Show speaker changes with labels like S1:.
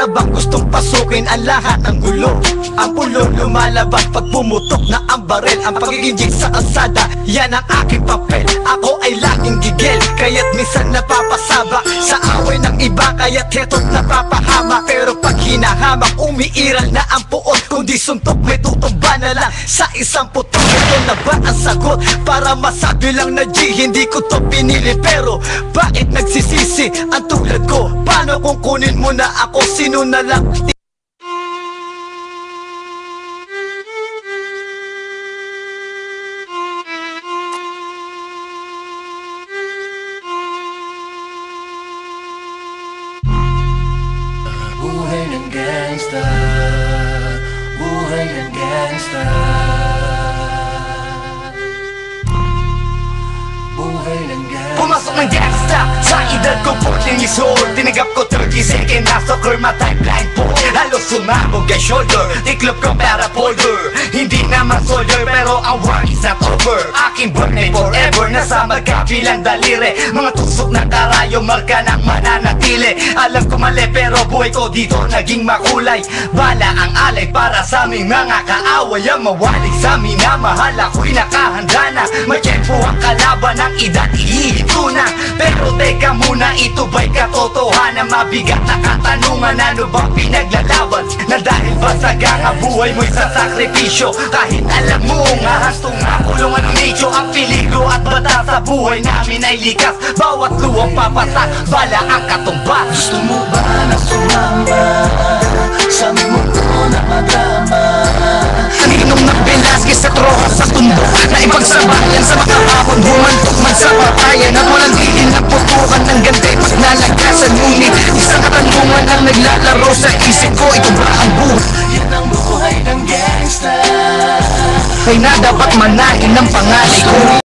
S1: Para bang gustong pasukin ang lahat ng gulo? Ang pulo lumalabas pag pumutok na ang baril. Ang pagiging sa kalsada, yan ang aking papel. Ako ay laging gigil, kaya't minsan napapasaba Sa away ng iba, kaya't heto't napapahama Pero pag hinahamak, umiiral na ang puot. Kung di suntok, may tutumba na lang Sa isang putok, ito na ba ang sagot? Para masabi lang na G, hindi ko to pinili Pero bakit nagsisisi ang tulad ko? Paano kung kunin mo na ako? Sino na lang
S2: Buhay ng gangsta
S1: Pumasok ng gangsta Sa edad ko 14 years old. Tinigap ko 30 second na soccer my timeline po Halos sumabog ang shoulder. Tiklop ko para folder. Hindi naman soldier pero ang war is not over. Aking birthday forever Nasa magkabilang daliri. Mga tusok na karayo Marka ng mananatili. Alam ko mali buhay ko dito naging makulay. Bala ang alay para sa aming mga kaaway. Ang mawalig sa minamahal Ako'y nakahanda na. May tempo ang kalaban ng edad Iihip ko na. Pero teka muna ito ba'y katotohanan Mabigat na katanungan? Ano bang pinaglalaban? Na dahil ba sa ganga buhay mo'y sa sakripisyo? Kahit alam mo nga hastong nga kulungan ng nicho. Ang peligro at bata sa buhay namin ay likas. Bawat luwang papasak Bala ang katumba
S2: Gusto mo ba
S1: ipagsabayan sa makahapon Bumantok man sa patayan At walang diin na putukan ng gante Pag nalagasan ngunit Isang katanungan ang naglalaro sa isip ko. Ito ba ang buhay?
S2: Yan ang buhay ng gangsta
S1: Ay na dapat manahin ng pangalan ko